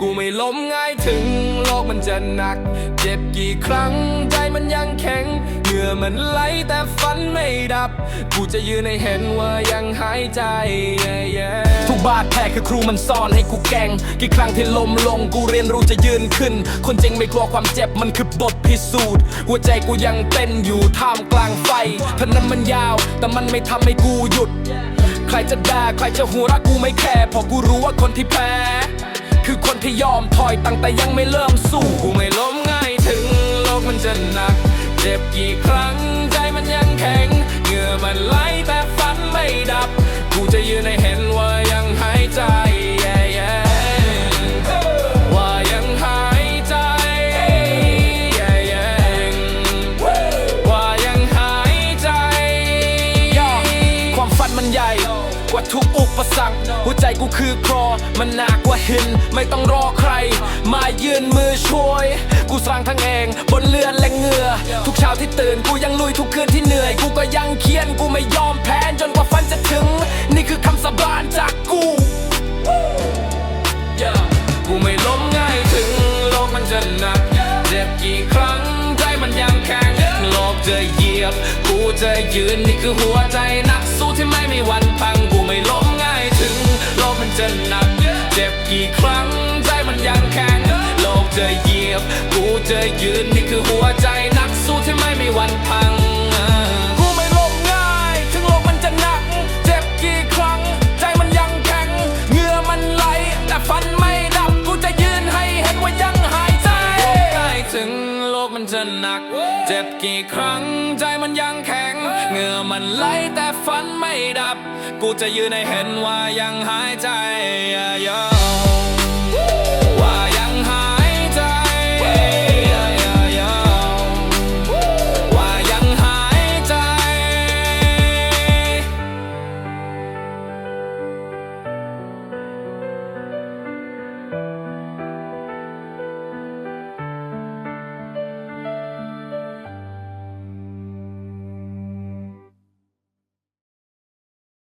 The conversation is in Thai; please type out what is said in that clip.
กูไม่ล้มง่ายถึงโลกมันจะหนัก เจ็บกี่ครั้งใจมันยังแข็ง เหงื่อมันไหลแต่ฝันไม่ดับ กูจะยืนให้เห็นว่ายังหายใจทุกบาดแผลคือครูมันซ่อนให้กูแกง กี่ครั้งที่ล้มลงกูเรียนรู้จะยืนขึ้น คนจริงไม่กลัวความเจ็บมันคือบทพิสูจน์หัวใจกูยังเต้นอยู่ท่ามกลางไฟถนนมันยาว แต่มันไม่ทำให้กูหยุด ใครจะด่าใครจะหัวรักกูไม่แคร์เพราะกูรู้ว่าคนที่แพ้ คือคนที่ยอมถอยตั้งแต่ยังไม่เริ่มสู้กูไม่ล้มง่ายถึงโลกมันจะหนัก เจ็บกี่ครั้งใจมันยังแข็งเหงื่อมันไหลแต่ฝันไม่ดับ กูจะยืนให้เห็น ทุกอุปสรรค หัวใจกูคือครอ มันหนักกว่าหิน ไม่ต้องรอใคร มายืนมือช่วย กูสร้างทั้งเอง บนเลือดและเหงื่อ ทุกเช้าที่ตื่นกูยังลุยทุกคืนที่เหนื่อย กูก็ยังเคียนกูไม่ยอมแพ้จนกว่าฝันจะถึง นี่คือคำสาบานจากกู กูไม่ล้มง่ายถึงโลกมันจะหนัก เจ็บกี่ครั้ง มันยังแข็งโลกจะเหยียบ กูจะยืนนี่คือหัวใจนักสู้ที่ไม่มีวันพังกูไม่ล้มง่ายถึง โลกมันจะหนัก เจ็บกี่ครั้งใจมันยังแข็งโลกจะเหยียบ กูจะยืนนี่คือหัวใจนักสู้ที่ไม่มีวันพัง มันจะหนัก เจ็บกี่ครั้งใจมันยังแข็งเหงื่อมันไหลแต่ฝันไม่ดับ กูจะยืนให้เห็นว่ายังหายใจ